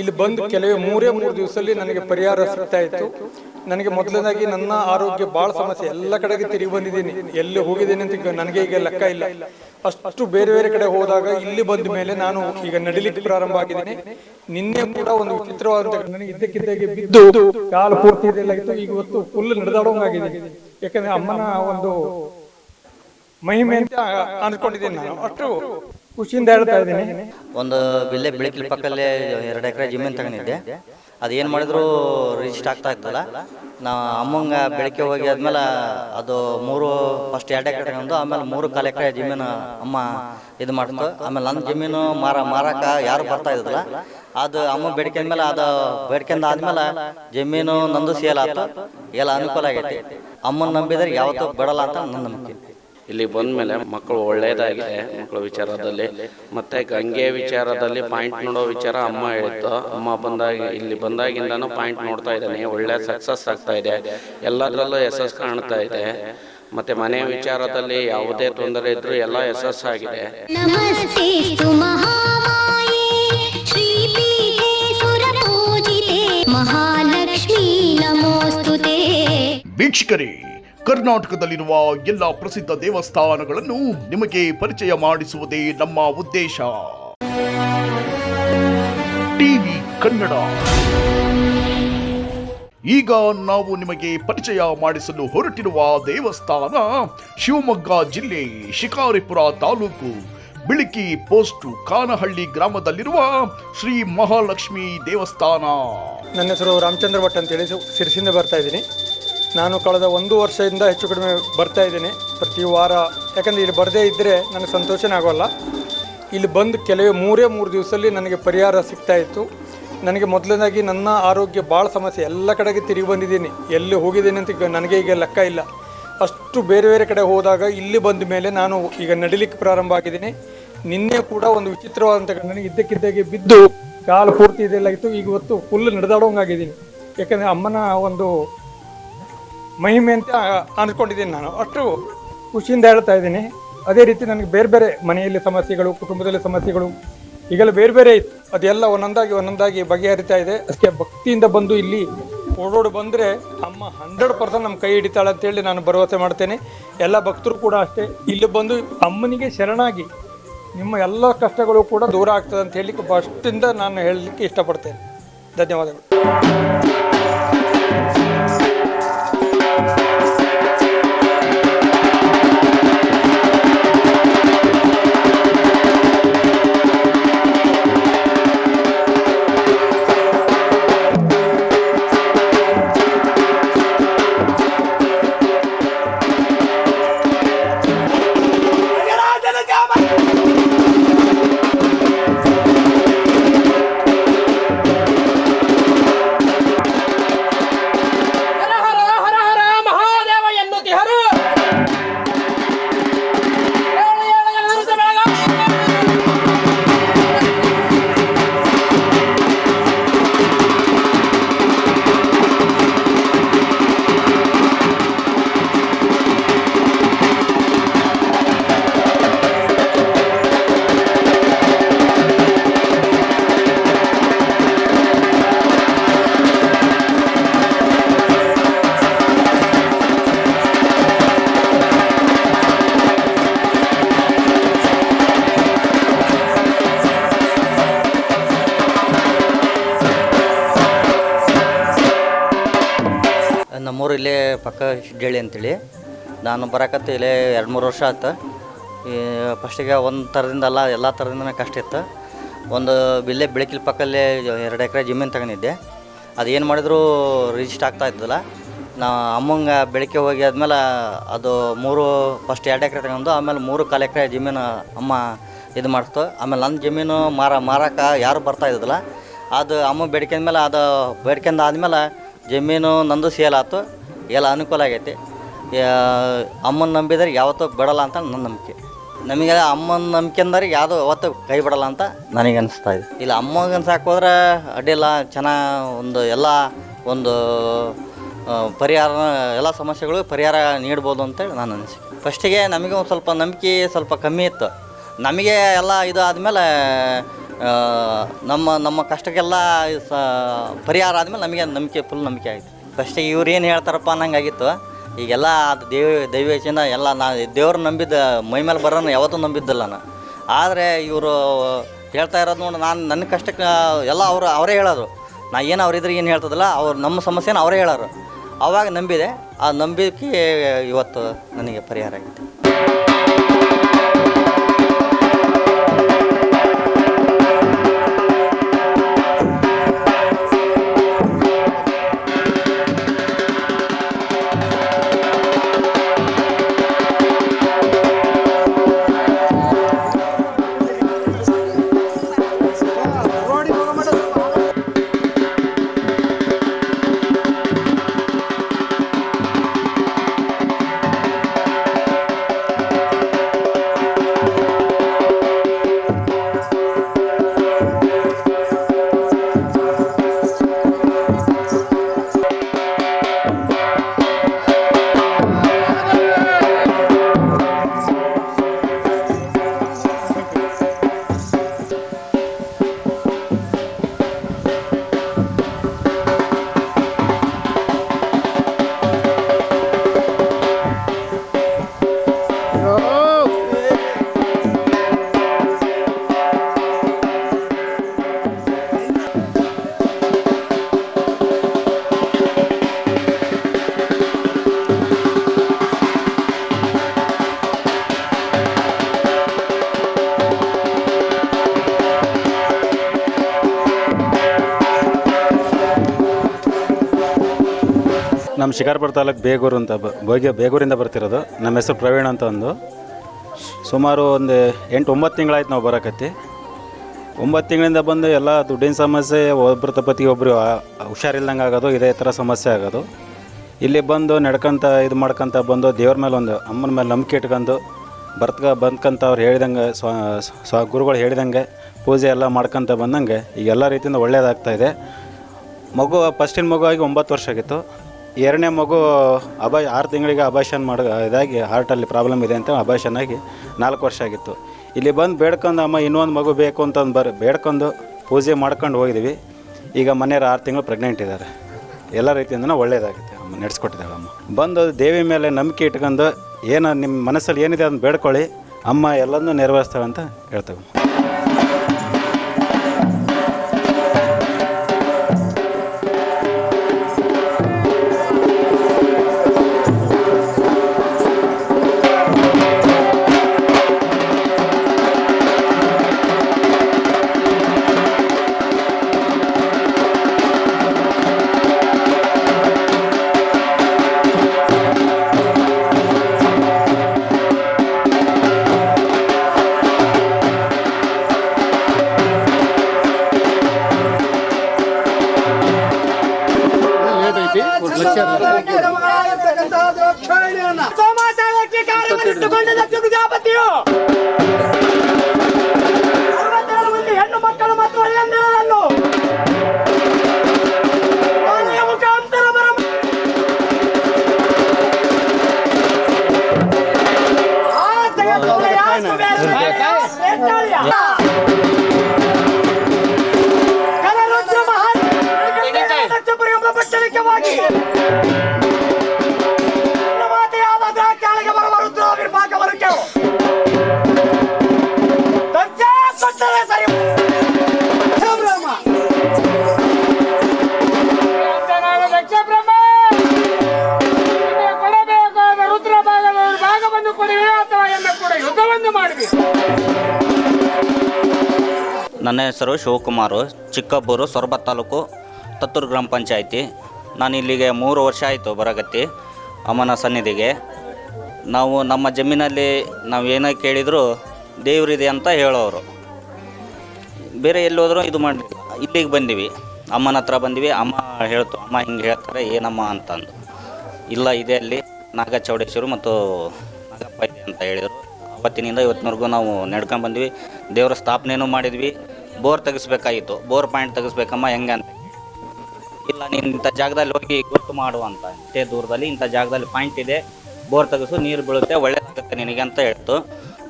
ಇಲ್ಲಿ ಬಂದು ಕೆಲವೇ ಮೂರೇ ಮೂರು ದಿವಸದಲ್ಲಿ ನನಗೆ ಪರಿಹಾರ ಸಿಗ್ತಾ ಇತ್ತು. ನನಗೆ ಮೊದಲನೇದಾಗಿ ನನ್ನ ಆರೋಗ್ಯ ಬಹಳ ಸಮಸ್ಯೆ. ಎಲ್ಲ ಕಡೆಗೆ ತಿರುಗಿ ಬಂದಿದ್ದೀನಿ. ಎಲ್ಲಿ ಹೋಗಿದ್ದೀನಿ ಅಂತ ನನಗೆ ಈಗ ಲೆಕ್ಕ ಇಲ್ಲ. ಅಷ್ಟು ಬೇರೆ ಬೇರೆ ಕಡೆ ಹೋದಾಗ ಇಲ್ಲಿ ಬಂದ ಮೇಲೆ ನಾನು ಈಗ ನಡಿಲಿಕ್ಕೆ ಪ್ರಾರಂಭ ಆಗಿದ್ದೀನಿ. ನಿನ್ನೆ ಕೂಡ ಒಂದು ವಿಚಿತ್ರವಾದಂತ ನನಗೆ ಇದ್ದಕ್ಕಿದ್ದಾಗೆ ಬಿದ್ದು ಕಾಲು ಪೂರ್ತಿ ಇತ್ತು. ಈಗ ಇವತ್ತು ಫುಲ್ ನಡೆದಾಡೋಂಗಾಗಿದೆ ಯಾಕಂದ್ರೆ ಅಮ್ಮನ ಒಂದು ಮಹಿಮೆ ಅಂತ ಅನ್ಕೊಂಡಿದ್ದೀನಿ ನಾನು. ಅಷ್ಟು ಖುಷಿಯಿಂದ ಹೇಳ್ತಾ ಇದ್ದೀನಿ. ಒಂದು ಬಿಲ್ಲೆ ಬೆಳಕಿನ ಪಕ್ಕಲ್ಲೇ ಎರಡು ಎಕರೆ ಜಮೀನು ತಗೊಂಡಿದ್ದೆ. ಅದೇನು ಮಾಡಿದ್ರು ರಿಜಿಸ್ಟ್ ಆಗ್ತಾ ಇತ್ತಲ್ಲ. ನಾವು ಅಮ್ಮಂಗ ಬೆಳಗ್ಗೆ ಹೋಗಿ ಆದ್ಮೇಲೆ ಅದು ಮೂರು ಫಸ್ಟ್ ಎರಡು ಎಕರೆ ತಗೊಂಡು ಆಮೇಲೆ ಮೂರು ಕಾಲು ಎಕರೆ ಜಮೀನು ಅಮ್ಮ ಇದು ಮಾಡ್ತು. ಆಮೇಲೆ ನನ್ನ ಜಮೀನು ಮಾರ ಮಾರಕ ಯಾರು ಬರ್ತಾ ಇದ್ದಲ್ಲ ಅದು ಅಮ್ಮ ಬೇಡಿಕೆ ಮೇಲೆ ಅದು ಬೇಡ್ಕೊಂಡ್ ಆದ್ಮೇಲೆ ಜಮೀನು ನಂದು ಸೇಲ್ ಆಯ್ತು ಎಲ್ಲ ಅನುಕೂಲ ಆಗೈತಿ. ಅಮ್ಮನ ನಂಬಿದ್ರೆ ಯಾವತ್ತೂ ಬಿಡಲ್ಲ ಅಂತ ನನ್ನ ನಂಬಿಕೆ. ಇಲ್ಲಿ ಬಂದ ಮೇಲೆ ಮಕ್ಕಳು ಒಳ್ಳೆಯದಾಗಿದೆ ಮಕ್ಕಳ ವಿಚಾರದಲ್ಲಿ ಮತ್ತೆ ಗಂಗೆ ವಿಚಾರದಲ್ಲಿ ಪಾಯಿಂಟ್ ನೋಡೋ ವಿಚಾರ ಅಮ್ಮ ಹೇಳಿತ್ತು ಅಮ್ಮ ಬಂದಾಗ ಇಲ್ಲಿ ಬಂದಾಗಿಂದನೂ ಪಾಯಿಂಟ್ ನೋಡ್ತಾ ಇದ್ದಾನೆ. ಒಳ್ಳೆ ಸಕ್ಸಸ್ ಆಗ್ತಾ ಇದೆ. ಎಲ್ಲದರಲ್ಲೂ ಯಶಸ್ಸು ಕಾಣ್ತಾ ಇದೆ. ಮತ್ತೆ ಮನೆ ವಿಚಾರದಲ್ಲಿ ಯಾವುದೇ ತೊಂದರೆ ಇದ್ದರೂ ಎಲ್ಲ ಯಶಸ್ಸಾಗಿದೆ ವೀಕ್ಷಕರೇ ಕರ್ನಾಟಕದಲ್ಲಿರುವ ಎಲ್ಲ ಪ್ರಸಿದ್ಧ ದೇವಸ್ಥಾನಗಳನ್ನು ನಿಮಗೆ ಪರಿಚಯ ಮಾಡಿಸುವುದೇ ನಮ್ಮ ಉದ್ದೇಶ. ಟಿವಿ ಕನ್ನಡ. ಈಗ ನಾವು ನಿಮಗೆ ಪರಿಚಯ ಮಾಡಿಸಲು ಹೊರಟಿರುವ ದೇವಸ್ಥಾನ ಶಿವಮೊಗ್ಗ ಜಿಲ್ಲೆ ಶಿಕಾರಿಪುರ ತಾಲೂಕು, ಬಿಳಿಕಿ ಪೋಸ್ಟ್ ಕಾನಹಳ್ಳಿ ಗ್ರಾಮದಲ್ಲಿರುವ ಶ್ರೀ ಮಹಾಲಕ್ಷ್ಮಿ ದೇವಸ್ಥಾನ. ನನ್ನ ಹೆಸರು ರಾಮಚಂದ್ರ ಭಟ್ ಅಂತೇಳಿ, ಸಿರಸಿಂದ ಬರ್ತಾ ಇದ್ದೀನಿ. ನಾನು ಕಳೆದ ಒಂದು ವರ್ಷದಿಂದ ಹೆಚ್ಚು ಕಡಿಮೆ ಬರ್ತಾ ಇದ್ದೀನಿ. ಪ್ರತಿ ವಾರ, ಯಾಕಂದರೆ ಇಲ್ಲಿ ಬರದೇ ಇದ್ದರೆ ನನಗೆ ಸಂತೋಷನೇ ಆಗೋಲ್ಲ. ಇಲ್ಲಿ ಬಂದು ಕೆಲವೇ ಮೂರೇ ಮೂರು ದಿವಸದಲ್ಲಿ ನನಗೆ ಪರಿಹಾರ ಸಿಗ್ತಾ ಇತ್ತು. ನನಗೆ ಮೊದಲನೇದಾಗಿ ನನ್ನ ಆರೋಗ್ಯ ಭಾಳ ಸಮಸ್ಯೆ. ಎಲ್ಲ ಕಡೆಗೆ ತಿರುಗಿ ಬಂದಿದ್ದೀನಿ. ಎಲ್ಲಿ ಹೋಗಿದ್ದೀನಿ ಅಂತ ನನಗೆ ಈಗ ಲೆಕ್ಕ ಇಲ್ಲ. ಅಷ್ಟು ಬೇರೆ ಬೇರೆ ಕಡೆ ಹೋದಾಗ ಇಲ್ಲಿ ಬಂದ ಮೇಲೆ ನಾನು ಈಗ ನಡಿಲಿಕ್ಕೆ ಪ್ರಾರಂಭ ಆಗಿದ್ದೀನಿ. ನಿನ್ನೆ ಕೂಡ ಒಂದು ವಿಚಿತ್ರವಾದಂಥ ನನಗೆ ಇದ್ದಕ್ಕಿದ್ದಾಗೆ ಬಿದ್ದು ಕಾಲು ಪೂರ್ತಿ ಇದೆಲ್ಲ ಇತ್ತು. ಈಗ ಇವತ್ತು ಫುಲ್ ನಡೆದಾಡೋಂಗಾಗಿದ್ದೀನಿ. ಯಾಕಂದರೆ ಅಮ್ಮನ ಒಂದು ಮಹಿಮೆ ಅಂತ ಅನ್ಕೊಂಡಿದ್ದೀನಿ ನಾನು. ಅಷ್ಟು ಖುಷಿಯಿಂದ ಹೇಳ್ತಾ ಇದ್ದೀನಿ. ಅದೇ ರೀತಿ ನನಗೆ ಬೇರೆ ಬೇರೆ ಮನೆಯಲ್ಲಿ ಸಮಸ್ಯೆಗಳು, ಕುಟುಂಬದಲ್ಲಿ ಸಮಸ್ಯೆಗಳು, ಈಗೆಲ್ಲ ಬೇರೆ ಬೇರೆ ಇತ್ತು. ಅದೆಲ್ಲ ಒಂದೊಂದಾಗಿ ಒಂದೊಂದಾಗಿ ಬಗೆಹರಿತಾ ಇದೆ. ಅದಕ್ಕೆ ಭಕ್ತಿಯಿಂದ ಬಂದು ಇಲ್ಲಿ ಓಡೋಡಿ ಬಂದರೆ ಅಮ್ಮ ಹಂಡ್ರೆಡ್ ಪರ್ಸೆಂಟ್ ನಮ್ಮ ಕೈ ಹಿಡಿತಾಳೆ ಅಂತೇಳಿ ನಾನು ಭರವಸೆ ಮಾಡ್ತೇನೆ. ಎಲ್ಲ ಭಕ್ತರು ಕೂಡ ಅಷ್ಟೇ. ಇಲ್ಲಿ ಬಂದು ಅಮ್ಮನಿಗೆ ಶರಣಾಗಿ ನಿಮ್ಮ ಎಲ್ಲ ಕಷ್ಟಗಳು ಕೂಡ ದೂರ ಆಗ್ತದೆ ಅಂತ ಹೇಳಿ ಫಸ್ಟಿಂದ ನಾನು ಹೇಳಲಿಕ್ಕೆ ಇಷ್ಟಪಡ್ತೇನೆ. ಧನ್ಯವಾದಗಳು. ನಮ್ಮೂರು ಇಲ್ಲೇ ಪಕ್ಕ ಶಿಡ್ಡಳ್ಳಿ ಅಂತೇಳಿ. ನಾನು ಬರಕತ್ತೆ ಇಲ್ಲೇ ಎರಡು ಮೂರು ವರ್ಷ ಆಯ್ತು. ಈ ಫಸ್ಟಿಗೆ ಒಂದು ಥರದಿಂದ ಅಲ್ಲ, ಎಲ್ಲ ಥರದಿಂದ ಕಷ್ಟ ಇತ್ತು. ಒಂದು ಬಿಲ್ಲೇ ಬೆಳಕಿಲ್ ಪಕ್ಕಲ್ಲೇ ಎರಡು ಎಕರೆ ಜಮೀನು ತಗೊಂಡಿದ್ದೆ. ಅದು ಏನು ಮಾಡಿದ್ರು ರಿಜಿಸ್ಟ್ ಆಗ್ತಾ ಇದ್ದಲ್ಲ ನಾ ಅಮ್ಮಂಗೆ ಬೆಳಗ್ಗೆ ಹೋಗಿ ಆದಮೇಲೆ ಅದು ಮೂರು ಫಸ್ಟ್ ಎರಡು ಎಕರೆ ತಗೊಂಡು, ಆಮೇಲೆ ಮೂರು ಕಾಲು ಎಕರೆ ಜಮೀನು ಅಮ್ಮ ಇದು ಮಾಡ್ತು. ಆಮೇಲೆ ನನ್ನ ಜಮೀನು ಮಾರ, ಮಾರಕ ಯಾರು ಬರ್ತಾ ಇದ್ದಲ್ಲ ಅದು ಅಮ್ಮ ಬೇಡ್ಕೊಂಡ್ಮೇಲೆ ಅದು ಬೇಡ್ಕೊಂಡ್ ಆದ್ಮೇಲೆ ಜಮೀನು ನಂದು ಸೇಲ್ ಆಯ್ತು ಎಲ್ಲ ಅನುಕೂಲ ಆಗೈತಿ. ಅಮ್ಮನ ನಂಬಿದ್ರೆ ಯಾವತ್ತೂ ಬಿಡಲ್ಲ ಅಂತ ನನ್ನ ನಂಬಿಕೆ. ನಮಗೆ ಅಮ್ಮನ ನಂಬಿಕೆ ಅಂದ್ರೆ ಯಾವುದು ಯಾವತ್ತೂ ಕೈ ಬಿಡಲ್ಲ ಅಂತ ನನಗೆ ಅನಿಸ್ತಾ ಇದೆ. ಇಲ್ಲ ಅಮ್ಮಗೆ ಸಾಕೋದ್ರೆ ಅಡ್ಡಿಲ್ಲ ಚೆನ್ನಾಗಿ ಒಂದು ಎಲ್ಲ ಒಂದು ಪರಿಹಾರ, ಎಲ್ಲ ಸಮಸ್ಯೆಗಳು ಪರಿಹಾರ ನೀಡ್ಬೋದು ಅಂತೇಳಿ ನಾನು ಅನಿಸಿಕೆ. ಫಸ್ಟಿಗೆ ನಮಗೆ ಒಂದು ಸ್ವಲ್ಪ ನಂಬಿಕೆ ಸ್ವಲ್ಪ ಕಮ್ಮಿ ಇತ್ತು. ನಮಗೆ ಎಲ್ಲ ಇದು ಆದಮೇಲೆ ನಮ್ಮ ನಮ್ಮ ಕಷ್ಟಕ್ಕೆಲ್ಲ ಸ, ಪರಿಹಾರ ಆದಮೇಲೆ ನಮಗೆ ನಂಬಿಕೆ ಫುಲ್ ನಂಬಿಕೆ ಆಯಿತು. ಫಸ್ಟಿಗೆ ಇವ್ರು ಏನು ಹೇಳ್ತಾರಪ್ಪ ಅನ್ನಂಗಾಗಿತ್ತು. ಈಗೆಲ್ಲ ಅದು ದೇವ ದೈವೇಶನ ಎಲ್ಲ ನಾ, ದೇವ್ರು ನಂಬಿದ್ದ, ಮೈ ಮೇಲೆ ಬರೋನು ಯಾವತ್ತೂ ನಂಬಿದ್ದಿಲ್ಲ ನಾನು. ಆದರೆ ಇವರು ಹೇಳ್ತಾ ಇರೋದು ನೋಡಿ, ನಾನು ನನ್ನ ಕಷ್ಟಕ್ಕೆ ಎಲ್ಲ ಅವರು, ಅವರೇ ಹೇಳೋರು. ನಾ ಏನು ಅವ್ರಿದ್ರೆ ಏನು ಹೇಳ್ತದಲ್ಲ, ಅವ್ರು ನಮ್ಮ ಸಮಸ್ಯೆನ ಅವರೇ ಹೇಳೋರು. ಆವಾಗ ನಂಬಿದೆ. ಆ ನಂಬಿಕೆ ಇವತ್ತು ನನಗೆ ಪರಿಹಾರ ಆಗಿದೆ. ಶಿಕಾರ್ಪುರ ತಾಲೂಕು ಬೇಗೂರು ಅಂತ ಬೋಗಿ ಬೇಗೂರಿಂದ ಬರ್ತಿರೋದು. ನಮ್ಮ ಹೆಸರು ಪ್ರವೀಣ್ ಅಂತ ಒಂದು. ಸುಮಾರು ಒಂದು ಎಂಟು, ಒಂಬತ್ತು ತಿಂಗಳಾಯ್ತು ನಾವು ಬರೋಕತ್ತಿ. ಒಂಬತ್ತು ತಿಂಗಳಿಂದ ಬಂದು ಎಲ್ಲ ದುಡ್ಡಿನ ಸಮಸ್ಯೆ ಒಬ್ಬರ ತಪ್ಪತ್ತಿಗೆ ಒಬ್ಬರು ಹುಷಾರಿಲ್ದಂಗೆ ಆಗೋದು, ಇದೇ ಥರ ಸಮಸ್ಯೆ ಆಗೋದು. ಇಲ್ಲಿ ಬಂದು ನಡ್ಕೊಂತ, ಇದು ಮಾಡ್ಕೊಂತ ಬಂದು ದೇವ್ರ ಮೇಲೆ ಒಂದು ಅಮ್ಮನ ಮೇಲೆ ನಂಬಿಕೆ ಇಟ್ಕೊಂಡು ಬರ್ತ್ಕ, ಬಂದ್ಕಂತ ಅವ್ರು ಹೇಳಿದಂಗೆ, ಸ್ವ ಸ್ವ ಗುರುಗಳು ಹೇಳಿದಂಗೆ, ಪೂಜೆ ಎಲ್ಲ ಮಾಡ್ಕೊಂತ ಬಂದಂಗೆ ಈಗ ಎಲ್ಲ ರೀತಿಯಿಂದ ಒಳ್ಳೆಯದಾಗ್ತಾ ಇದೆ. ಮಗು ಫಸ್ಟಿನ ಮಗು ಆಗಿ ಒಂಬತ್ತು ವರ್ಷ ಆಗಿತ್ತು. ಎರಡನೇ ಮಗು ಅಬಾ ಆರು ತಿಂಗಳಿಗೆ ಅಬಾಷನ್ ಮಾಡ, ಇದಾಗಿ ಹಾರ್ಟಲ್ಲಿ ಪ್ರಾಬ್ಲಮ್ ಇದೆ ಅಂತ ಅಬಾಷನ್ ಆಗಿ ನಾಲ್ಕು ವರ್ಷ ಆಗಿತ್ತು. ಇಲ್ಲಿ ಬಂದು ಬೇಡ್ಕೊಂಡು ಅಮ್ಮ ಇನ್ನೊಂದು ಮಗು ಬೇಕು ಅಂತಂದು ಬರ್, ಬೇಡ್ಕೊಂಡು ಪೂಜೆ ಮಾಡ್ಕೊಂಡು ಹೋಗಿದ್ದೀವಿ ಈಗ ಮನೆಯವ್ರು ಆರು ತಿಂಗಳು ಪ್ರೆಗ್ನೆಂಟ್ ಇದ್ದಾರೆ ಎಲ್ಲ ರೀತಿಯಿಂದ ಒಳ್ಳೆಯದಾಗುತ್ತೆ ಅಮ್ಮ ನಡೆಸ್ಕೊಟ್ಟಿದ್ದಾಳೆ ಅಮ್ಮ. ಬಂದು ದೇವಿ ಮೇಲೆ ನಂಬಿಕೆ ಇಟ್ಕೊಂಡು ಏನು ನಿಮ್ಮ ಮನಸ್ಸಲ್ಲಿ ಏನಿದೆ ಅದನ್ನು ಬೇಡ್ಕೊಳ್ಳಿ. ಅಮ್ಮ ಎಲ್ಲದನ್ನೂ ನೆರವೇರಿಸ್ತಾಳೆ ಅಂತ ಹೇಳ್ತೇವೆ. ಹೆಸರು ಶಿವಕುಮಾರು ಚಿಕ್ಕಬ್ಬೂರು ಸೊರಬ ತಾಲೂಕು ತತ್ತೂರು ಗ್ರಾಮ ಪಂಚಾಯಿತಿ. ನಾನು ಇಲ್ಲಿಗೆ ಮೂರು ವರ್ಷ ಆಯಿತು ಬರಗತ್ತಿ ಅಮ್ಮನ ಸನ್ನಿಧಿಗೆ. ನಾವು ನಮ್ಮ ಜಮೀನಲ್ಲಿ ನಾವು ಏನೇ ಕೇಳಿದರೂ ದೇವರಿದೆ ಅಂತ ಹೇಳೋರು. ಬೇರೆ ಎಲ್ಲಿ ಹೋದರೂ ಇದು ಮಾಡಿ ಇಲ್ಲಿಗೆ ಬಂದೀವಿ. ಅಮ್ಮನ ಹತ್ರ ಬಂದ್ವಿ, ಅಮ್ಮ ಹೇಳ್ತು, ಅಮ್ಮ ಹಿಂಗೆ ಹೇಳ್ತಾರೆ, ಏನಮ್ಮ ಅಂತಂದು. ಇಲ್ಲ, ಇದೆ ಅಲ್ಲಿ ನಾಗಚೌಡೇಶ್ವರಿ ಮತ್ತು ನಾಗಪ್ಪ ಇದೆ ಅಂತ ಹೇಳಿದರು. ಅವತ್ತಿನಿಂದ ಇವತ್ತಿನವರೆಗೂ ನಾವು ನಡ್ಕೊಂಡು ಬಂದ್ವಿ. ದೇವರ ಸ್ಥಾಪನೆಯೂ ಮಾಡಿದ್ವಿ. ಬೋರ್ ತೆಗಿಸ್ಬೇಕಾಗಿತ್ತು. ಬೋರ್ ಪಾಯಿಂಟ್ ತೆಗಿಸ್ಬೇಕಮ್ಮ, ಹೆಂಗೆ ಅಂತ. ಇಲ್ಲ, ನೀನು ಇಂಥ ಜಾಗದಲ್ಲಿ ಹೋಗಿ ಗೊತ್ತು ಮಾಡು ಅಂತ. ಇಷ್ಟೇ ದೂರದಲ್ಲಿ ಇಂಥ ಜಾಗದಲ್ಲಿ ಪಾಯಿಂಟ್ ಇದೆ. ಬೋರ್ ತೆಗೆಸು, ನೀರು ಬೀಳುತ್ತೆ ಒಳ್ಳೇದಾಗುತ್ತೆ ನಿನಗೆ ಅಂತ ಹೇಳ್ತು.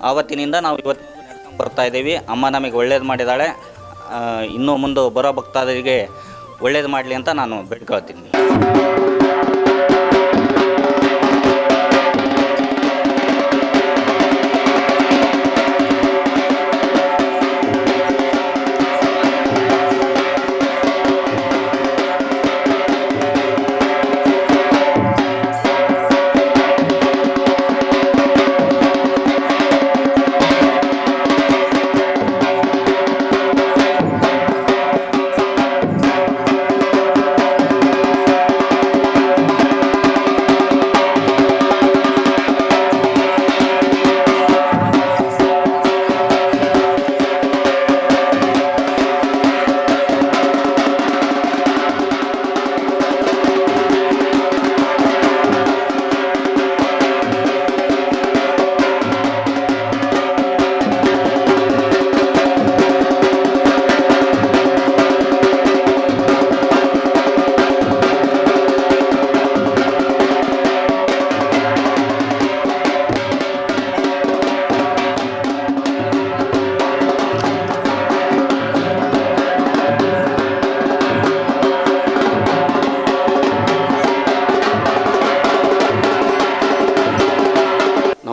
ಆವತ್ತಿನಿಂದ ನಾವು ಇವತ್ತು ಬರ್ತಾ ಇದ್ದೀವಿ. ಅಮ್ಮ ನಮಗೆ ಒಳ್ಳೇದು ಮಾಡಿದ್ದಾಳೆ ಇನ್ನೂ ಮುಂದೆ ಬರೋ ಭಕ್ತಾದರಿಗೆ ಒಳ್ಳೇದು ಮಾಡಲಿ ಅಂತ ನಾನು ಬೇಡ್ಕೊಳ್ತೀನಿ.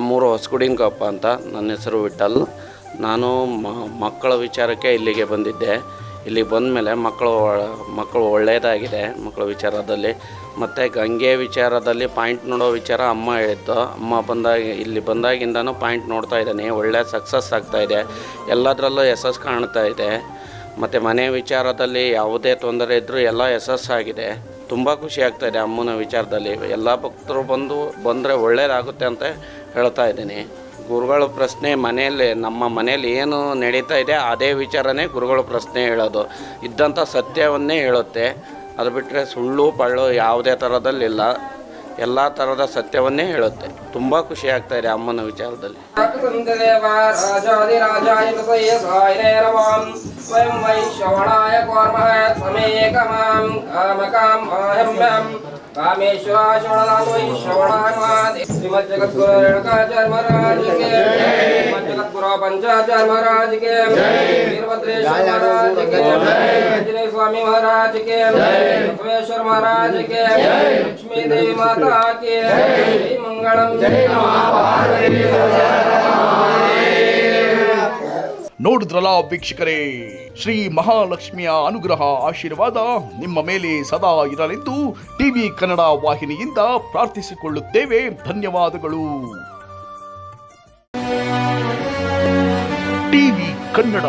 ನಮ್ಮೂರು ಹೊಸಗುಡಿಂಗಪ್ಪ ಅಂತ ನನ್ನ ಹೆಸರು ವಿಠಲ್. ನಾನು ಮಕ್ಕಳ ವಿಚಾರಕ್ಕೆ ಇಲ್ಲಿಗೆ ಬಂದಿದ್ದೆ. ಇಲ್ಲಿ ಬಂದ ಮೇಲೆ ಮಕ್ಕಳು ಮಕ್ಕಳು ಒಳ್ಳೆಯದಾಗಿದೆ ಮಕ್ಕಳ ವಿಚಾರದಲ್ಲಿ. ಮತ್ತು ಗಂಗೆ ವಿಚಾರದಲ್ಲಿ ಪಾಯಿಂಟ್ ನೋಡೋ ವಿಚಾರ ಅಮ್ಮ ಹೇಳಿದ್ದು. ಅಮ್ಮ ಬಂದಾಗ, ಇಲ್ಲಿ ಬಂದಾಗಿಂದನೂ ಪಾಯಿಂಟ್ ನೋಡ್ತಾ ಇದ್ದಾನೆ. ಒಳ್ಳೆ ಸಕ್ಸಸ್ ಆಗ್ತಾ ಇದೆ. ಎಲ್ಲದರಲ್ಲೂ ಯಶಸ್ಸು ಕಾಣ್ತಾ ಇದೆ. ಮತ್ತು ಮನೆ ವಿಚಾರದಲ್ಲಿ ಯಾವುದೇ ತೊಂದರೆ ಇದ್ದರೂ ಎಲ್ಲ ಯಶಸ್ಸಾಗಿದೆ. ತುಂಬ ಖುಷಿ ಆಗ್ತಾ ಇದೆ ಅಮ್ಮನ ವಿಚಾರದಲ್ಲಿ. ಎಲ್ಲ ಭಕ್ತರು ಬಂದು ಬಂದರೆ ಒಳ್ಳೆಯದಾಗುತ್ತೆ ಅಂತ ಹೇಳ್ತಾ ಇದ್ದೀನಿ. ಗುರುಗಳ ಪ್ರಶ್ನೆ ಮನೆಯಲ್ಲಿ, ನಮ್ಮ ಮನೆಯಲ್ಲಿ ಏನು ನಡೀತಾ ಇದೆ ಅದೇ ವಿಚಾರನೇ ಗುರುಗಳ ಪ್ರಶ್ನೆ ಹೇಳೋದು. ಇದ್ದಂಥ ಸತ್ಯವನ್ನೇ ಹೇಳುತ್ತೆ. ಅದು ಬಿಟ್ಟರೆ ಸುಳ್ಳು, ಪಳ್ಳು ಯಾವುದೇ ಥರದಲ್ಲಿಲ್ಲ ಎಲ್ಲ ಥರದ ಸತ್ಯವನ್ನೇ ಹೇಳುತ್ತೆ. ತುಂಬ ಖುಷಿ ಆಗ್ತಾ ಇದೆ ಅಮ್ಮನ ವಿಚಾರದಲ್ಲಿ. स्वयं वै श्रवणाय कौर्मः समे कामां कामकाम् आहम्यम् कामेश्वराश्रवणाय श्रवणाय श्रीमज्जगद्गुरुकाचार्मराज के श्रीमज्जगद्गुरु पंचाचार्मराज के वीरभद्रेश्वर महाराज के महाराज के लक्ष्मेश्वर महाराज के लक्ष्मी देवी माता के मंगलम जय नमः ನೋಡಿದ್ರಲ್ಲ ವೀಕ್ಷಕರೇ? ಶ್ರೀ ಮಹಾಲಕ್ಷ್ಮಿಯ ಅನುಗ್ರಹ ಆಶೀರ್ವಾದ ನಿಮ್ಮ ಮೇಲೆ ಸದಾ ಇರಲೆಂದು ಟಿವಿ ಕನ್ನಡ ವಾಹಿನಿಯಿಂದ ಪ್ರಾರ್ಥಿಸಿಕೊಳ್ಳುತ್ತೇವೆ. ಧನ್ಯವಾದಗಳು. ಟಿವಿ ಕನ್ನಡ.